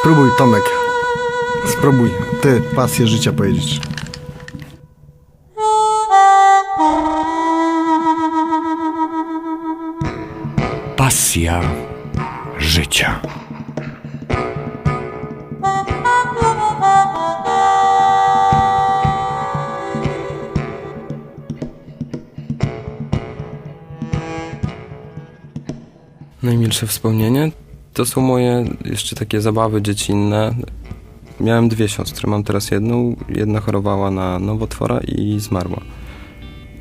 Spróbuj, Tomek. Spróbuj. Ty, pasję życia powiedzieć. Pasja życia. Najmilsze wspomnienie to są moje jeszcze takie zabawy dziecinne. Miałem dwie siostry, mam teraz jedną. Jedna chorowała na nowotwora i zmarła.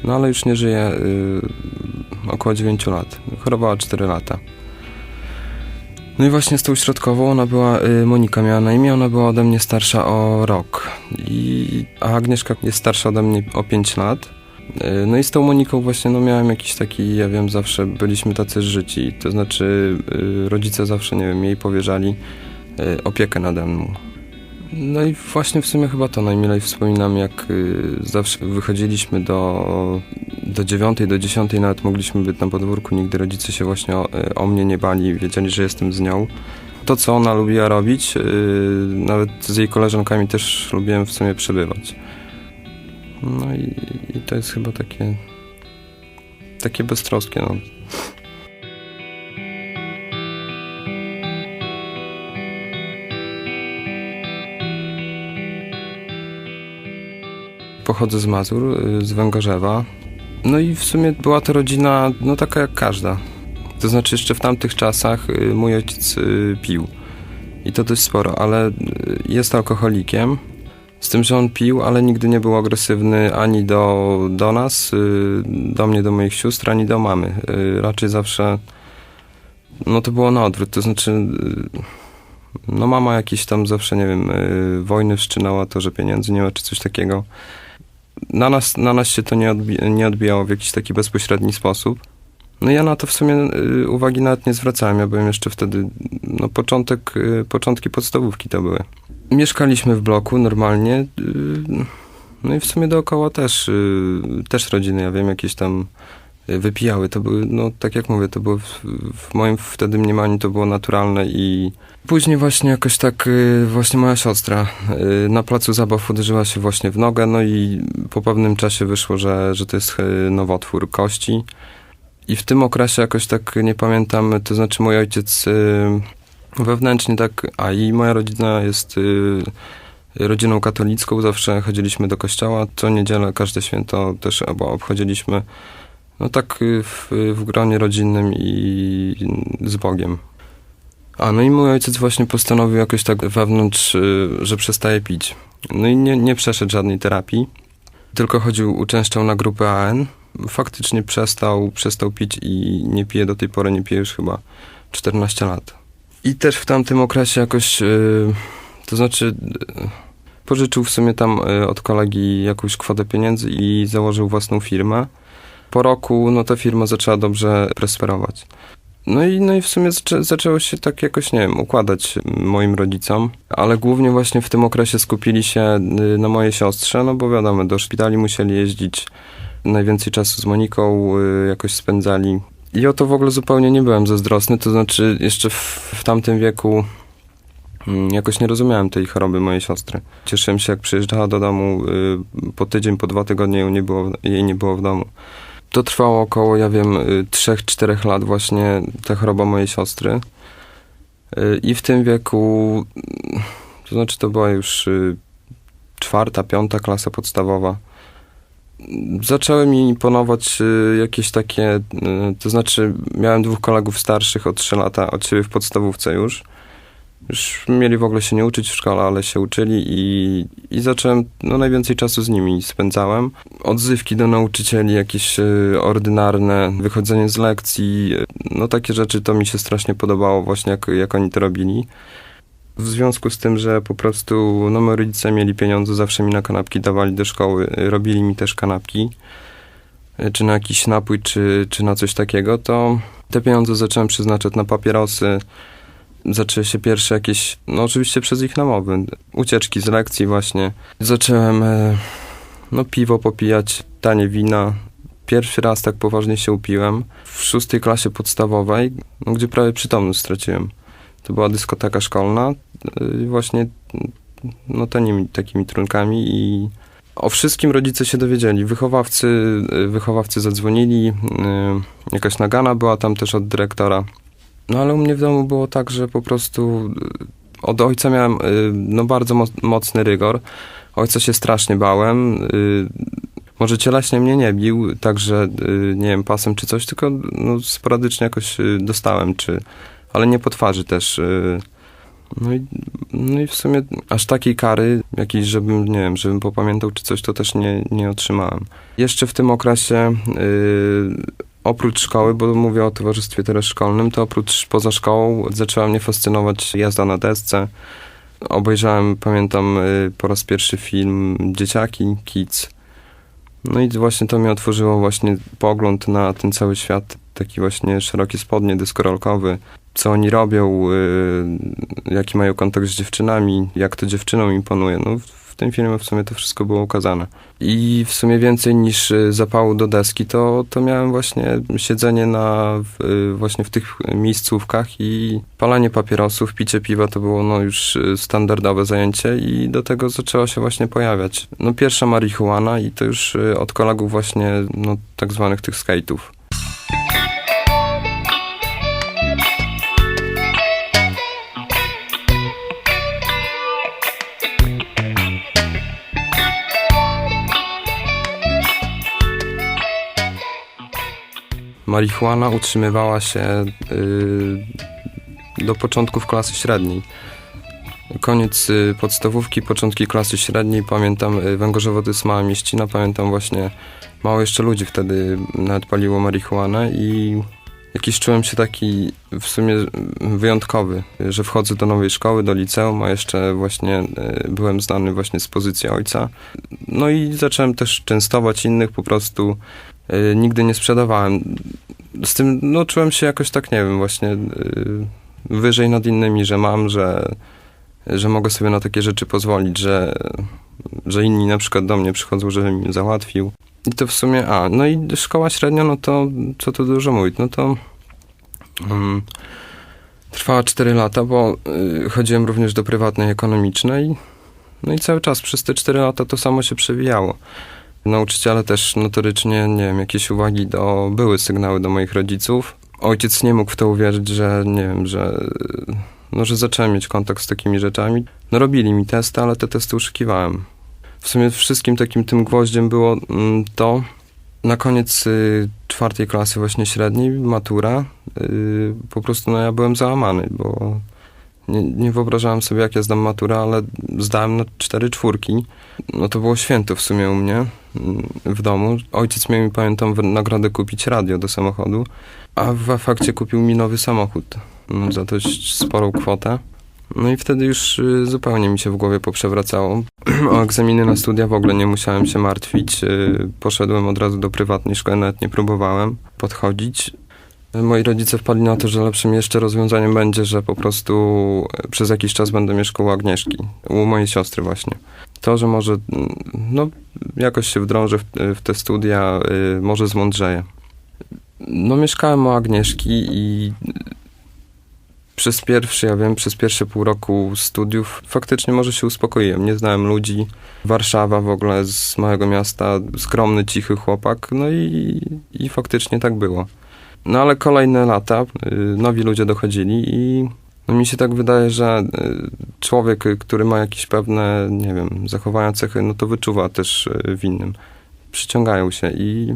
No ale już nie żyje y, około 9 lat. Chorowała 4 lata. No i właśnie z tą środkową ona była, y, Monika miała na imię, ona była ode mnie starsza o rok. I, a Agnieszka jest starsza ode mnie o 5 lat. Y, No i z tą Moniką właśnie no miałem jakiś taki, ja wiem, zawsze byliśmy tacy życi. To znaczy y, rodzice zawsze, nie wiem, jej powierzali y, opiekę nade mną. No i właśnie w sumie chyba to najmilej wspominam, jak zawsze wychodziliśmy do, do dziewiątej, do dziesiątej, nawet mogliśmy być na podwórku, nigdy rodzice się właśnie o, o mnie nie bali, wiedzieli, że jestem z nią. To, co ona lubiła robić, nawet z jej koleżankami też lubiłem w sumie przebywać. No i, i to jest chyba takie, takie beztroskie, no. Pochodzę z Mazur, y, z Węgorzewa. No i w sumie była to rodzina, no taka jak każda. To znaczy jeszcze w tamtych czasach y, mój ojciec y, pił. I to dość sporo, ale jest alkoholikiem. Z tym, że on pił, ale nigdy nie był agresywny ani do, do nas, y, do mnie, do moich sióstr, ani do mamy. Y, Raczej zawsze, no to było na odwrót, to znaczy, y, no mama jakieś tam zawsze, nie wiem, wojny wszczynała to, że pieniędzy nie ma, czy coś takiego. Na nas, na nas się to nie, odbi- nie odbijało w jakiś taki bezpośredni sposób. No ja na to w sumie uwagi nawet nie zwracałem, ja byłem jeszcze wtedy, no początek, początki podstawówki to były. Mieszkaliśmy w bloku normalnie. yy, No i w sumie dookoła też, yy, też rodziny, ja wiem, jakieś tam yy, wypijały. To były, no tak jak mówię, to było w, w moim wtedy mniemaniu to było naturalne i później właśnie jakoś tak właśnie moja siostra na placu zabaw uderzyła się właśnie w nogę, no i po pewnym czasie wyszło, że, że to jest nowotwór kości. I w tym okresie jakoś tak nie pamiętam, to znaczy mój ojciec Wewnętrznie tak, a i moja rodzina jest y, rodziną katolicką, zawsze chodziliśmy do kościoła, co niedzielę, każde święto też obo obchodziliśmy, no tak y, w, w gronie rodzinnym i z Bogiem. A no i mój ojciec właśnie postanowił jakoś tak wewnątrz, y, że przestaje pić. No i nie, nie przeszedł żadnej terapii, tylko chodził, uczęszczał na grupę AN. Faktycznie przestał, przestał pić i nie pije do tej pory, nie pije już chyba 14 lat. I też w tamtym okresie jakoś, yy, to znaczy yy, pożyczył w sumie tam yy, od kolegi jakąś kwotę pieniędzy i założył własną firmę. Po roku, no ta firma zaczęła dobrze prosperować. No i, no i w sumie zaczę, zaczęło się tak jakoś, nie wiem, układać moim rodzicom, ale głównie właśnie w tym okresie skupili się na mojej siostrze, no bo wiadomo, do szpitali musieli jeździć, najwięcej czasu z Moniką jakoś spędzali. I o to w ogóle zupełnie nie byłem zazdrosny, to znaczy jeszcze w, w tamtym wieku mm, jakoś nie rozumiałem tej choroby mojej siostry. Cieszyłem się, jak przyjeżdżała do domu, y, po tydzień, po dwa tygodnie jej nie było, jej nie było w domu. To trwało około, ja wiem, y, 3-4 lat właśnie ta choroba mojej siostry. Y, I w tym wieku, y, to znaczy to była już y, czwarta, piąta klasa podstawowa, zaczęły mi imponować y, jakieś takie, y, to znaczy miałem dwóch kolegów starszych o 3 lata od siebie w podstawówce już. Już mieli w ogóle się nie uczyć w szkole, ale się uczyli i, i zacząłem, no najwięcej czasu z nimi spędzałem. Odzywki do nauczycieli jakieś y, ordynarne, wychodzenie z lekcji, no takie rzeczy to mi się strasznie podobało właśnie jak, jak oni to robili. W związku z tym, że po prostu no, moi rodzice mieli pieniądze, zawsze mi na kanapki dawali do szkoły, robili mi też kanapki, y, czy na jakiś napój, czy, czy na coś takiego, to te pieniądze zacząłem przeznaczać na papierosy. Zaczęły się pierwsze jakieś, no oczywiście przez ich namowy, ucieczki z lekcji właśnie. Zacząłem e, no piwo popijać, tanie wina. Pierwszy raz tak poważnie się upiłem w szóstej klasie podstawowej, no, gdzie prawie przytomność straciłem. To była dyskoteka szkolna, y, właśnie no tymi takimi trunkami i o wszystkim rodzice się dowiedzieli. Wychowawcy, y, wychowawcy zadzwonili, y, jakaś nagana była tam też od dyrektora. No ale u mnie w domu było tak, że po prostu od ojca miałem no bardzo mo- mocny rygor. Ojca się strasznie bałem. Może cieleśnie mnie nie bił, także nie wiem, pasem czy coś, tylko no, sporadycznie jakoś dostałem, czy, ale nie po twarzy też. y. No i, no i w sumie aż takiej kary, jakiejś, żebym, nie wiem, żebym popamiętał czy coś, to też nie, nie otrzymałem. Jeszcze w tym okresie, y, oprócz szkoły, bo mówię o towarzystwie teraz szkolnym, to oprócz poza szkołą zaczęła mnie fascynować jazda na desce. Obejrzałem, pamiętam, y, po raz pierwszy film Dzieciaki, Kids. No i właśnie to mi otworzyło właśnie pogląd na ten cały świat, taki właśnie szeroki spodnie, dyskorolkowy, co oni robią, y, jaki mają kontakt z dziewczynami, jak to dziewczynom imponuje. No, w- tym filmie w sumie to wszystko było ukazane. I w sumie więcej niż y, zapału do deski, to, to miałem właśnie siedzenie na, w, y, właśnie w tych miejscówkach i palenie papierosów, picie piwa to było no, już y, standardowe zajęcie i do tego zaczęło się właśnie pojawiać. No pierwsza marihuana i to już od kolegów właśnie no, tak zwanych tych skate'ów. Marihuana utrzymywała się y, do początków klasy średniej. Koniec y, podstawówki, początki klasy średniej, pamiętam, y, Węgorzewo to jest mała mieścina, pamiętam właśnie, mało jeszcze ludzi wtedy nawet paliło marihuanę i jakiś czułem się taki w sumie wyjątkowy, że wchodzę do nowej szkoły, do liceum, a jeszcze właśnie byłem znany właśnie z pozycji ojca. No i zacząłem też częstować innych po prostu, y, nigdy nie sprzedawałem. Z tym, no czułem się jakoś tak, nie wiem, właśnie y, wyżej nad innymi, że mam, że, że mogę sobie na takie rzeczy pozwolić, że, że inni na przykład do mnie przychodzą, żebym im załatwił. I to w sumie, a, no i szkoła średnia, no to co tu dużo mówić, no to um, trwała 4 lata, bo y, chodziłem również do prywatnej ekonomicznej, no i cały czas przez te 4 lata to samo się przewijało. Nauczyciele też notorycznie, nie wiem, jakieś uwagi do, były sygnały do moich rodziców. Ojciec nie mógł w to uwierzyć, że, nie wiem, że, no, że zacząłem mieć kontakt z takimi rzeczami. No robili mi testy, ale te testy uszukiwałem. W sumie wszystkim takim tym gwoździem było mm, to, na koniec y, czwartej klasy właśnie średniej, matura, y, po prostu no ja byłem załamany, bo nie, nie wyobrażałem sobie, jak ja zdam maturę, ale zdałem na cztery czwórki. No to było święto w sumie u mnie w domu. Ojciec miał mi, pamiętam, w nagrodę kupić radio do samochodu, a w efekcie kupił mi nowy samochód no, za dość sporą kwotę. No i wtedy już y, zupełnie mi się w głowie poprzewracało. o egzaminy na studia w ogóle nie musiałem się martwić. Y, Poszedłem od razu do prywatnej szkoły, nawet nie próbowałem podchodzić. Moi rodzice wpadli na to, że lepszym jeszcze rozwiązaniem będzie, że po prostu e, przez jakiś czas będę mieszkał u Agnieszki, u mojej siostry właśnie. To, że może no, jakoś się wdrążę w, w te studia, y, może zmądrzeję. No mieszkałem u Agnieszki i przez pierwszy, ja wiem, przez pierwsze pół roku studiów faktycznie może się uspokoiłem. Nie znałem ludzi. Warszawa w ogóle z małego miasta, skromny, cichy chłopak, no i, i faktycznie tak było. No ale kolejne lata, y, nowi ludzie dochodzili i no mi się tak wydaje, że y, człowiek, y, który ma jakieś pewne, nie wiem, zachowania, cechy, no to wyczuwa też y, w innym. Przyciągają się i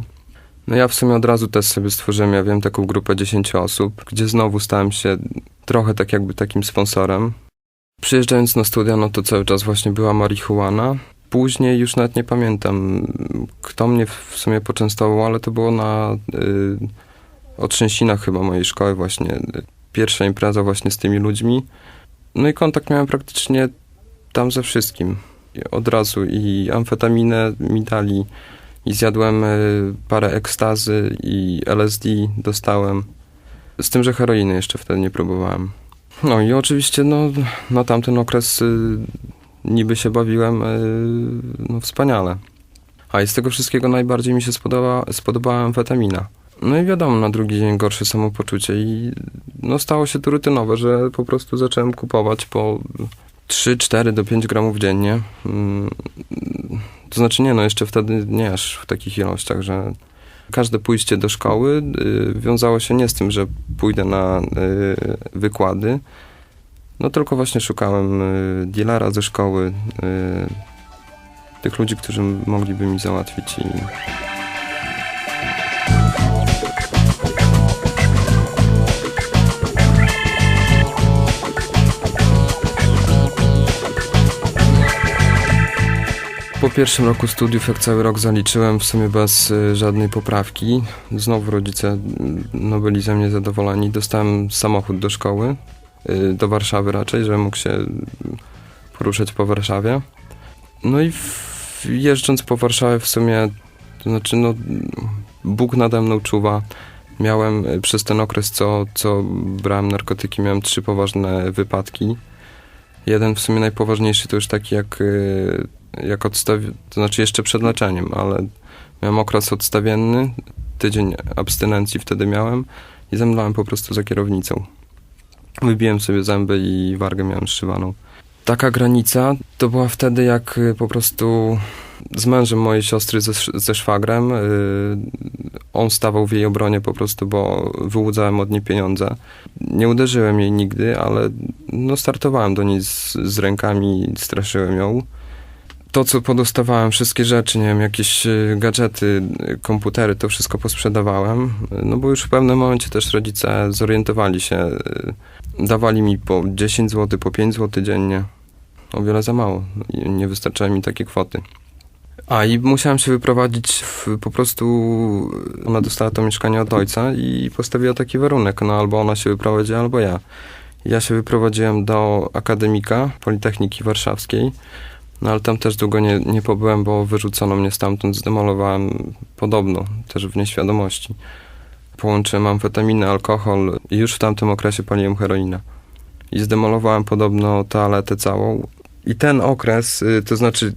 no ja w sumie od razu też sobie stworzyłem, ja wiem, taką grupę 10 osób, gdzie znowu stałem się trochę tak jakby takim sponsorem. Przyjeżdżając na studia, no to cały czas właśnie była marihuana. Później już nawet nie pamiętam, kto mnie w sumie poczęstował, ale to było na y, otrzęsinach chyba mojej szkoły właśnie. Pierwsza impreza właśnie z tymi ludźmi. No i kontakt miałem praktycznie tam ze wszystkim. Od razu i amfetaminę mi dali, i zjadłem y, parę ekstazy i LSD dostałem. Z tym, że heroiny jeszcze wtedy nie próbowałem. No i oczywiście no, na tamten okres y, niby się bawiłem y, no, wspaniale. A i z tego wszystkiego najbardziej mi się spodoba, spodobała amfetamina. No i wiadomo, na drugi dzień gorsze samopoczucie i no stało się to rutynowe, że po prostu zacząłem kupować po 3, 4 do 5 gramów dziennie. Mm, To znaczy nie, no jeszcze wtedy nie aż w takich ilościach, że każde pójście do szkoły y, wiązało się nie z tym, że pójdę na y, wykłady, no tylko właśnie szukałem y, dealera ze szkoły, tych ludzi, którzy mogliby mi załatwić i Po pierwszym roku studiów, jak cały rok zaliczyłem, w sumie bez y, żadnej poprawki, znowu rodzice mm, no, byli ze mnie zadowoleni. Dostałem samochód do szkoły, y, do Warszawy raczej, żebym mógł się y, poruszać po Warszawie. No i w, jeżdżąc po Warszawie w sumie, to znaczy no, Bóg nade mną czuwa. Miałem y, przez ten okres, co, co brałem narkotyki, miałem trzy poważne wypadki. Jeden w sumie najpoważniejszy to już taki jak y, jak odstawi... to znaczy jeszcze przed leczeniem, ale miałem okres odstawienny, tydzień abstynencji wtedy miałem i zemdlałem po prostu za kierownicą. Wybiłem sobie zęby i wargę miałem zszywaną. Taka granica to była wtedy, jak y, po prostu z mężem mojej siostry, ze, ze szwagrem, y, on stawał w jej obronie po prostu, bo wyłudzałem od niej pieniądze. Nie uderzyłem jej nigdy, ale no startowałem do niej z, z rękami, straszyłem ją to, co podostawałem, wszystkie rzeczy, nie wiem, jakieś y, gadżety, y, komputery, to wszystko posprzedawałem. No bo już w pewnym momencie też rodzice zorientowali się, y, dawali mi po 10 zł, po 5 zł dziennie. O wiele za mało. Nie wystarczały mi takie kwoty. A i musiałem się wyprowadzić w, po prostu. Ona dostała to mieszkanie od ojca i postawiła taki warunek. No albo ona się wyprowadzi, albo ja. Ja się wyprowadziłem do akademika Politechniki Warszawskiej. No ale tam też długo nie, nie pobyłem, bo wyrzucono mnie stamtąd, zdemolowałem podobno, też w nieświadomości. Połączyłem amfetaminę, alkohol i już w tamtym okresie paliłem heroinę. I zdemolowałem podobno toaletę całą. I ten okres, y, to znaczy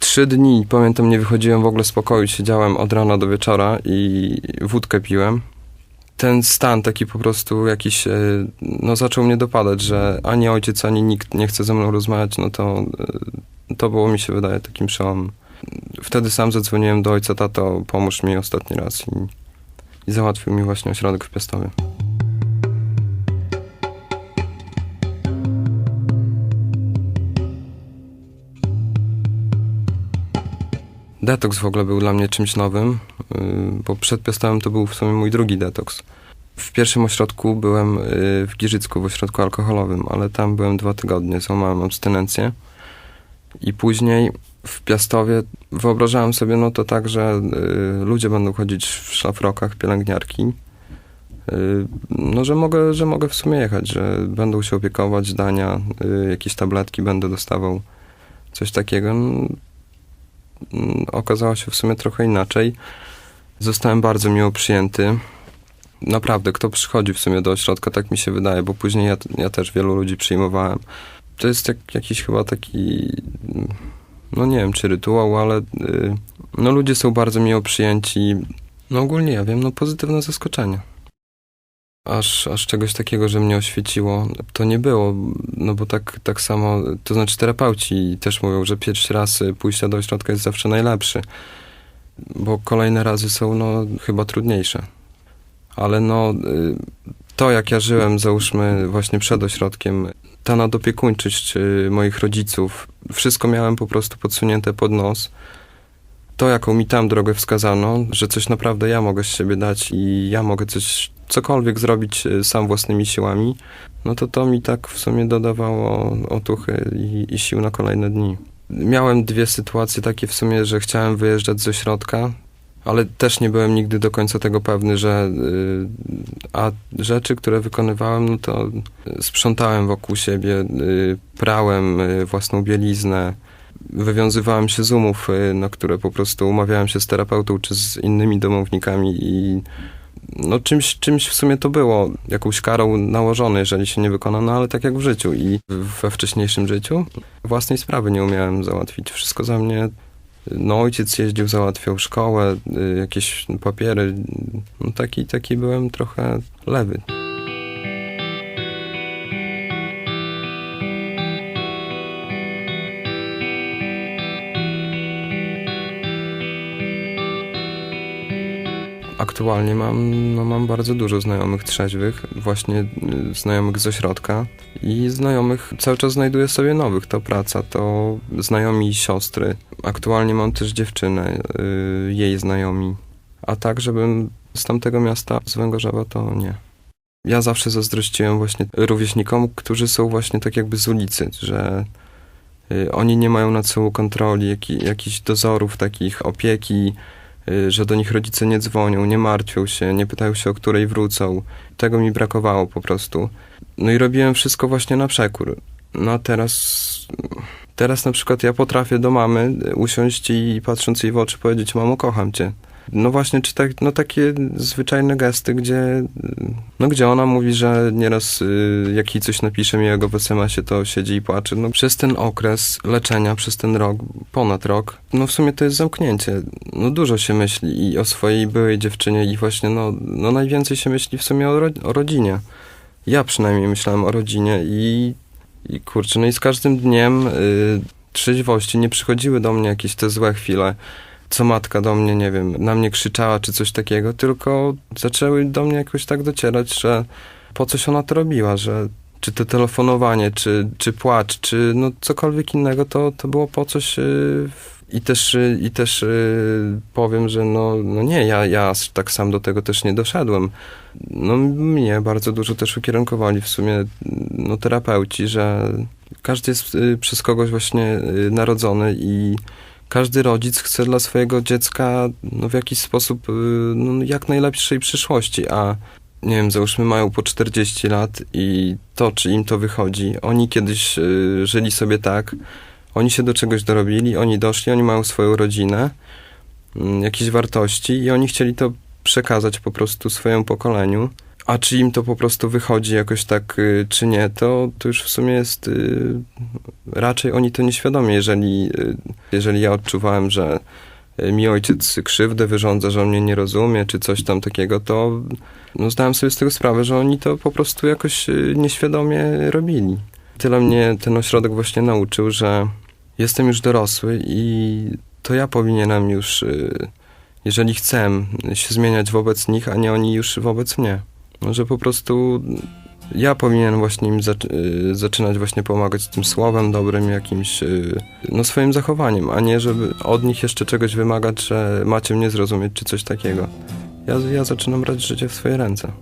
trzy dni, pamiętam, nie wychodziłem w ogóle z pokoju, siedziałem od rana do wieczora i wódkę piłem. Ten stan taki po prostu jakiś, y, no zaczął mnie dopadać, że ani ojciec, ani nikt nie chce ze mną rozmawiać, no to y, to było mi się wydaje takim przełomem. Wtedy sam zadzwoniłem do ojca, tato, pomóż mi ostatni raz i, i załatwił mi właśnie ośrodek w Piastowie. Detoks w ogóle był dla mnie czymś nowym, yy, bo przed Piastowem to był w sumie mój drugi detoks. W pierwszym ośrodku byłem yy, w Giżycku, w ośrodku alkoholowym, ale tam byłem dwa tygodnie, złamałem abstynencję. I później w Piastowie wyobrażałem sobie no to tak, że y, ludzie będą chodzić w szlafrokach, pielęgniarki. Y, no, że mogę, że mogę w sumie jechać, że będą się opiekować, dania, y, jakieś tabletki będę dostawał, coś takiego. Mm, okazało się w sumie trochę inaczej. Zostałem bardzo miło przyjęty. Naprawdę, kto przychodzi w sumie do ośrodka, tak mi się wydaje, bo później ja, ja też wielu ludzi przyjmowałem. To jest jak, jakiś chyba taki, no nie wiem czy rytuał, ale y, no ludzie są bardzo miło przyjęci. No ogólnie ja wiem, no pozytywne zaskoczenie. Aż, aż czegoś takiego, że mnie oświeciło, to nie było, no bo tak, tak samo, to znaczy terapeuci też mówią, że pierwszy raz pójścia do ośrodka jest zawsze najlepszy, bo kolejne razy są no chyba trudniejsze. Ale no y, to jak ja żyłem, załóżmy właśnie przed ośrodkiem, ta nadopiekuńczość y, moich rodziców, wszystko miałem po prostu podsunięte pod nos. To, jaką mi tam drogę wskazano, że coś naprawdę ja mogę z siebie dać i ja mogę coś, cokolwiek zrobić y, sam własnymi siłami, no to to mi tak w sumie dodawało otuchy i, i sił na kolejne dni. Miałem dwie sytuacje takie w sumie, że chciałem wyjeżdżać z ośrodka, ale też nie byłem nigdy do końca tego pewny, że y, a rzeczy, które wykonywałem, no to sprzątałem wokół siebie, prałem własną bieliznę, wywiązywałem się z umów, y, na które po prostu umawiałem się z terapeutą czy z innymi domownikami i no czymś, czymś w sumie to było, jakąś karą nałożone, jeżeli się nie wykona, no ale tak jak w życiu i we wcześniejszym życiu własnej sprawy nie umiałem załatwić. Wszystko za mnie No ojciec jeździł, załatwiał szkołę, y, jakieś papiery. No taki, taki byłem trochę lewy. Aktualnie mam, no mam bardzo dużo znajomych trzeźwych, właśnie y, znajomych z ośrodka i znajomych, cały czas znajduję sobie nowych, to praca, to znajomi siostry. Aktualnie mam też dziewczynę, y, jej znajomi, a tak, żebym z tamtego miasta, z Węgorzewa, to nie. Ja zawsze zazdrościłem właśnie rówieśnikom, którzy są właśnie tak jakby z ulicy, że y, oni nie mają nad sobą kontroli, jaki, jakichś dozorów, takich opieki, że do nich rodzice nie dzwonią, nie martwią się, nie pytają się, o której wrócą. Tego mi brakowało po prostu. No i robiłem wszystko właśnie na przekór. No a teraz, teraz na przykład ja potrafię do mamy usiąść i patrząc jej w oczy powiedzieć, mamo, kocham cię. No właśnie, czy tak, no takie zwyczajne gesty, gdzie, no gdzie ona mówi, że nieraz y, jak jej coś napisze miłego w SMS-ie, to siedzi i płacze. No przez ten okres leczenia, przez ten rok, ponad rok, no w sumie to jest zamknięcie. No dużo się myśli i o swojej byłej dziewczynie i właśnie, no, no najwięcej się myśli w sumie o, ro o rodzinie. Ja przynajmniej myślałem o rodzinie i, i kurczę, no i z każdym dniem y, trzeźwości nie przychodziły do mnie jakieś te złe chwile co matka do mnie, nie wiem, na mnie krzyczała czy coś takiego, tylko zaczęły do mnie jakoś tak docierać, że po coś ona to robiła, że czy to telefonowanie, czy, czy płacz, czy no cokolwiek innego, to, to było po coś yy, i też, yy, i też yy, powiem, że no, no nie, ja, ja tak sam do tego też nie doszedłem. No mnie bardzo dużo też ukierunkowali w sumie no, terapeuci, że każdy jest przez kogoś właśnie narodzony i każdy rodzic chce dla swojego dziecka no, w jakiś sposób y, no, jak najlepszej przyszłości, a nie wiem, załóżmy mają po 40 lat i to, czy im to wychodzi. Oni kiedyś y, żyli sobie tak, oni się do czegoś dorobili, oni doszli, oni mają swoją rodzinę, y, jakieś wartości i oni chcieli to przekazać po prostu swojemu pokoleniu. A czy im to po prostu wychodzi jakoś tak, y, czy nie, to, to już w sumie jest y, raczej oni to nieświadomie, jeżeli, y, jeżeli ja odczuwałem, że mi ojciec krzywdę wyrządza, że on mnie nie rozumie, czy coś tam takiego, to no, zdałem sobie z tego sprawę, że oni to po prostu jakoś nieświadomie robili. Tyle mnie ten ośrodek właśnie nauczył, że jestem już dorosły i to ja powinienem już, jeżeli chcę, się zmieniać wobec nich, a nie oni już wobec mnie. Że po prostu ja powinienem właśnie im y, zaczynać właśnie pomagać tym słowem dobrym, jakimś, y, no swoim zachowaniem, a nie żeby od nich jeszcze czegoś wymagać, że macie mnie zrozumieć, czy coś takiego. Ja, ja zaczynam brać życie w swoje ręce.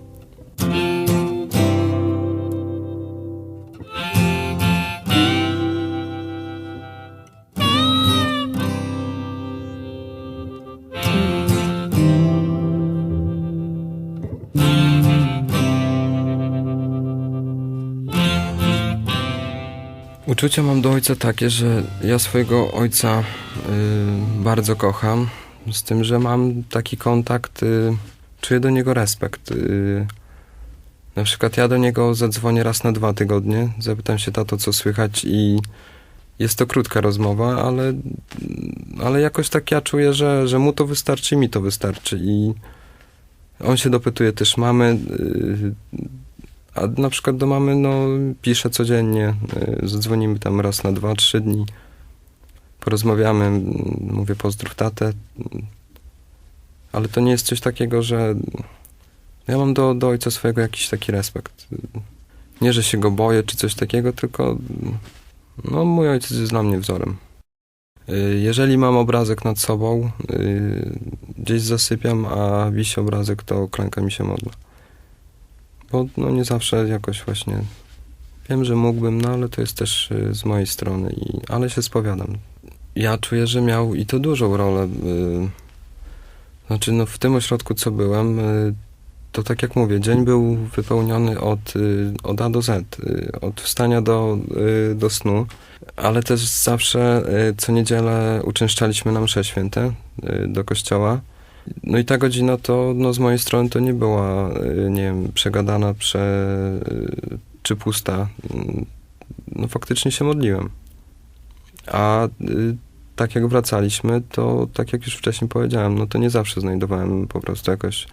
Uczucia mam do ojca takie, że ja swojego ojca y, bardzo kocham, z tym, że mam taki kontakt, y, czuję do niego respekt. Y, na przykład ja do niego zadzwonię raz na dwa tygodnie, zapytam się tato, co słychać i jest to krótka rozmowa, ale, ale jakoś tak ja czuję, że, że mu to wystarczy mi to wystarczy i on się dopytuje też mamy, y, a na przykład do mamy, no, piszę codziennie, y, zadzwonimy tam raz na dwa, trzy dni, porozmawiamy, m, mówię pozdrów tatę, ale to nie jest coś takiego, że ja mam do, do ojca swojego jakiś taki respekt. Nie, że się go boję, czy coś takiego, tylko no, mój ojciec jest dla mnie wzorem. Y, Jeżeli mam obrazek nad sobą, y, gdzieś zasypiam, a wisi obrazek, to klęka mi się modlę. Bo no nie zawsze jakoś właśnie wiem, że mógłbym, no ale to jest też y, z mojej strony, i, ale się spowiadam. Ja czuję, że miał i to dużą rolę. y, Znaczy, no w tym ośrodku, co byłem, y, to tak jak mówię, dzień był wypełniony od, od A do Z, od wstania do, do snu, ale też zawsze co niedzielę uczęszczaliśmy na msze święte do kościoła. No i ta godzina to no, z mojej strony to nie była, y, nie wiem, przegadana, prze, y, czy pusta. Y, No faktycznie się modliłem. A y, tak jak wracaliśmy, to tak jak już wcześniej powiedziałem, no to nie zawsze znajdowałem po prostu jakoś.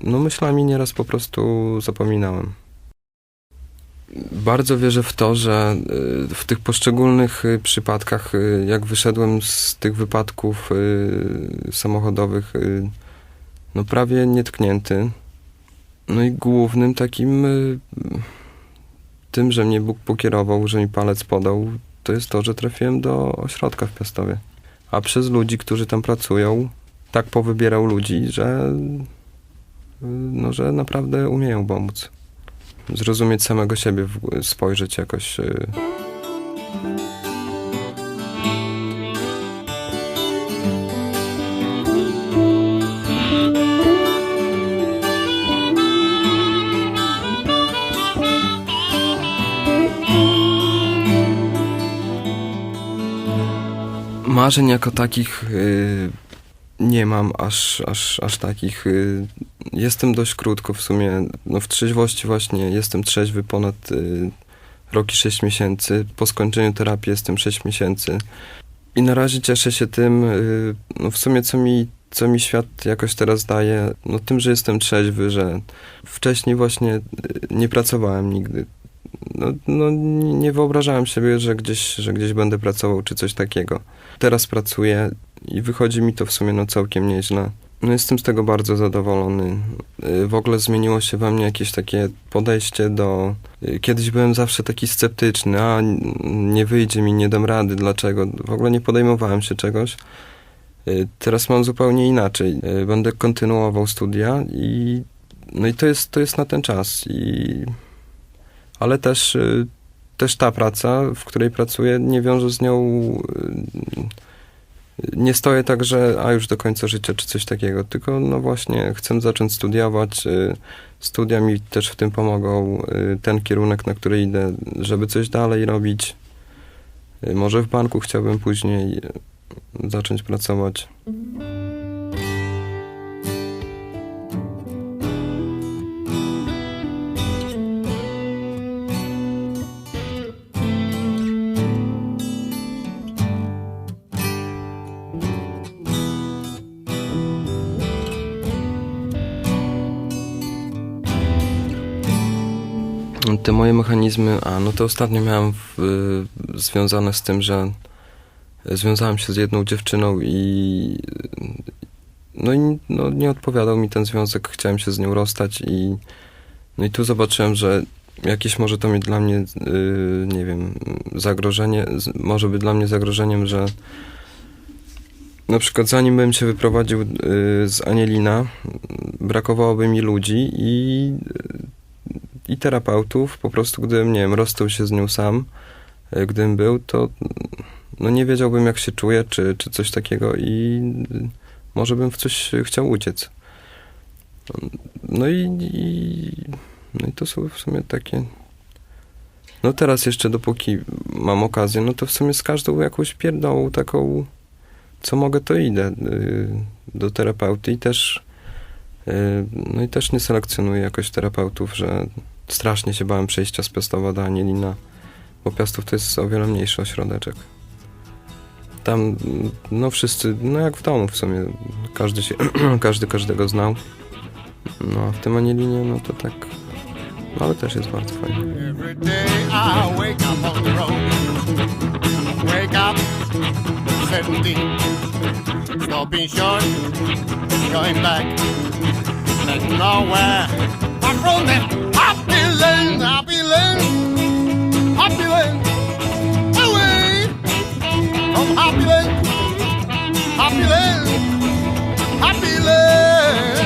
No myślami nieraz po prostu zapominałem. Bardzo wierzę w to, że y, w tych poszczególnych y, przypadkach, y, jak wyszedłem z tych wypadków samochodowych, no prawie nietknięty. No i głównym takim tym, że mnie Bóg pokierował, że mi palec podał, to jest to, że trafiłem do ośrodka w Piastowie. A przez ludzi, którzy tam pracują, tak powybierał ludzi, że, no, że naprawdę umieją pomóc. Zrozumieć samego siebie, spojrzeć jakoś. y, Marzeń jako takich y, nie mam aż, aż, aż takich. Jestem dość krótko w sumie. No w trzeźwości właśnie jestem trzeźwy ponad y, rok i 6 miesięcy. Po skończeniu terapii jestem 6 miesięcy. I na razie cieszę się tym, y, no w sumie co mi, co mi świat jakoś teraz daje, no tym, że jestem trzeźwy, że wcześniej właśnie y, nie pracowałem nigdy. No, no nie wyobrażałem sobie, że gdzieś, że gdzieś będę pracował czy coś takiego. Teraz pracuję i wychodzi mi to w sumie no całkiem nieźle. No jestem z tego bardzo zadowolony. Y, W ogóle zmieniło się we mnie jakieś takie podejście do... y, Kiedyś byłem zawsze taki sceptyczny, a nie wyjdzie mi, nie dam rady, dlaczego? W ogóle nie podejmowałem się czegoś. Y, Teraz mam zupełnie inaczej. Będę kontynuował studia i no i to jest, to jest na ten czas. I... Ale też, też ta praca, w której pracuję, nie wiąże z nią nie stoję tak, że a już do końca życia czy coś takiego, tylko no właśnie chcę zacząć studiować. y, Studia mi też w tym pomogą. y, Ten kierunek, na który idę, żeby coś dalej robić. Y, Może w banku chciałbym później zacząć pracować. Te moje mechanizmy, a no to ostatnio miałem w, y, związane z tym, że związałem się z jedną dziewczyną i no i no, nie odpowiadał mi ten związek, chciałem się z nią rozstać i no i tu zobaczyłem, że jakieś może to mieć dla mnie, y, nie wiem, zagrożenie, może być dla mnie zagrożeniem, że na przykład zanim bym się wyprowadził y, z Anielina, brakowałoby mi ludzi i i terapeutów, po prostu gdybym, nie wiem, rozstał się z nią sam, e, gdybym był, to no nie wiedziałbym jak się czuję, czy, czy coś takiego i y, może bym w coś chciał uciec. No i, i, no i to są w sumie takie... No teraz jeszcze dopóki mam okazję, no to w sumie z każdą jakąś pierdołą taką, co mogę, to idę y, do terapeuty i też no i też nie selekcjonuję jakoś terapeutów, że strasznie się bałem przejścia z Piastowa do Anielina, bo Piastów to jest o wiele mniejszy ośrodeczek. Tam, no wszyscy, no jak w domu w sumie, każdy się, każdy każdego znał. No a w tym Anielinie, no to tak, no ale też jest bardzo fajnie. Every day I wake up on the road. Wake up, 17. Stopping Happyland, happy land. away from Happyland, happy land.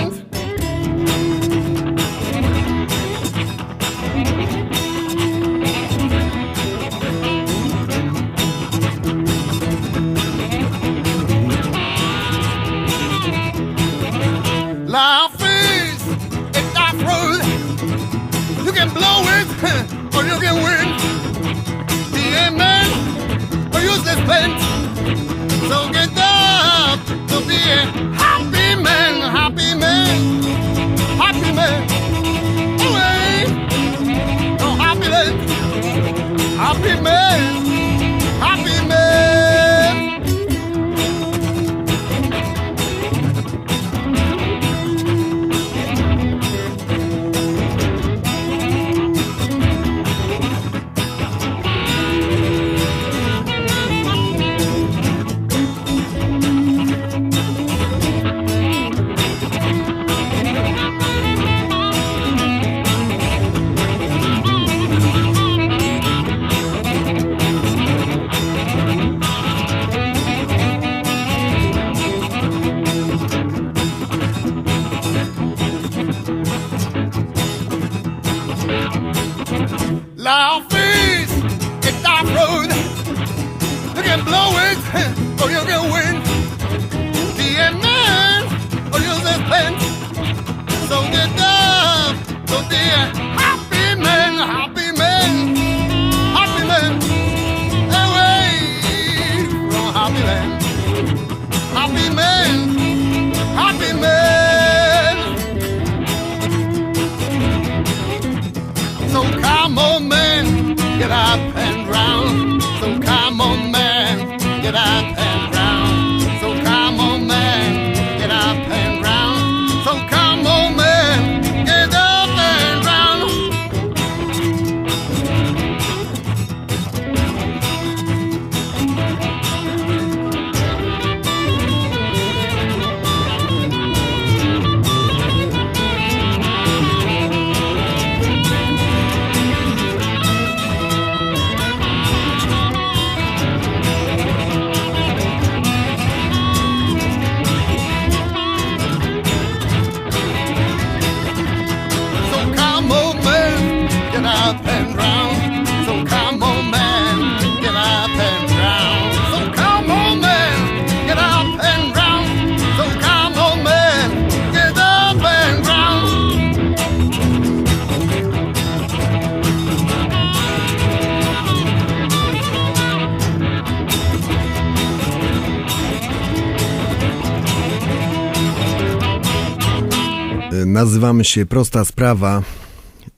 Nazywamy się Prosta Sprawa.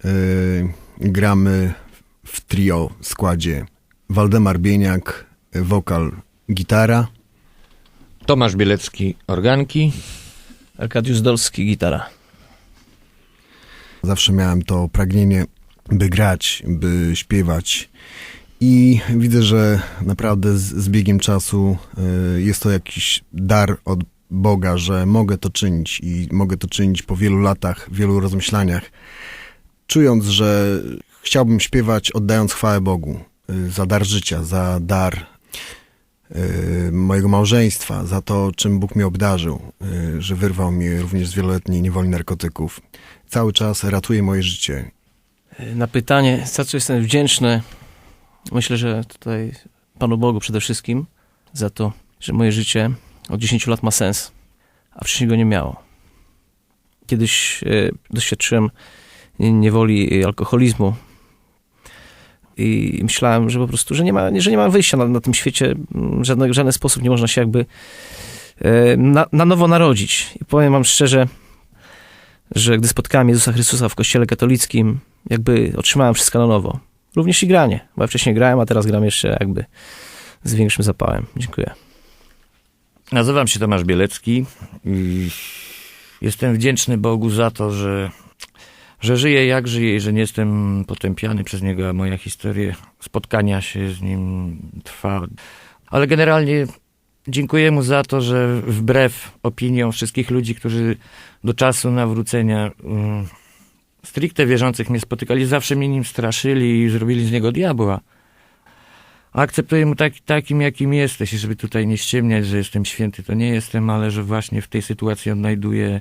Y, Gramy w trio składzie Waldemar Bieniak, wokal, gitara. Tomasz Bielecki, organki. Arkadiusz Dolski, gitara. Zawsze miałem to pragnienie, by grać, by śpiewać. I widzę, że naprawdę z, z biegiem czasu y, jest to jakiś dar od Boga, że mogę to czynić i mogę to czynić po wielu latach, wielu rozmyślaniach, czując, że chciałbym śpiewać, oddając chwałę Bogu y, za dar życia, za dar y, mojego małżeństwa, za to, czym Bóg mnie obdarzył, y, że wyrwał mnie również z wieloletniej niewoli narkotyków. Cały czas ratuje moje życie. Na pytanie, za co jestem wdzięczny, myślę, że tutaj Panu Bogu przede wszystkim za to, że moje życie od 10 lat ma sens, a wcześniej go nie miało. Kiedyś e, doświadczyłem niewoli alkoholizmu i myślałem, że po prostu, że nie ma, że nie ma wyjścia na, na tym świecie, żadny, w żaden sposób nie można się jakby e, na, na nowo narodzić. I powiem wam szczerze, że gdy spotkałem Jezusa Chrystusa w kościele katolickim, jakby otrzymałem wszystko na nowo. Również i granie, bo ja wcześniej grałem, a teraz gram jeszcze jakby z większym zapałem. Dziękuję. Nazywam się Tomasz Bielecki i jestem wdzięczny Bogu za to, że, że żyję jak żyję i że nie jestem potępiany przez Niego, a moja historia spotkania się z Nim trwa. Ale generalnie dziękuję Mu za to, że wbrew opiniom wszystkich ludzi, którzy do czasu nawrócenia um, stricte wierzących mnie spotykali, zawsze mnie nim straszyli i zrobili z Niego diabła akceptuję mu tak, takim, jakim jesteś i żeby tutaj nie ściemniać, że jestem święty, to nie jestem, ale że właśnie w tej sytuacji odnajduję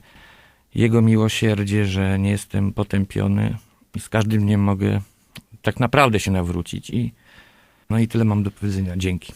Jego miłosierdzie, że nie jestem potępiony i z każdym dniem mogę tak naprawdę się nawrócić i no i tyle mam do powiedzenia. Dzięki.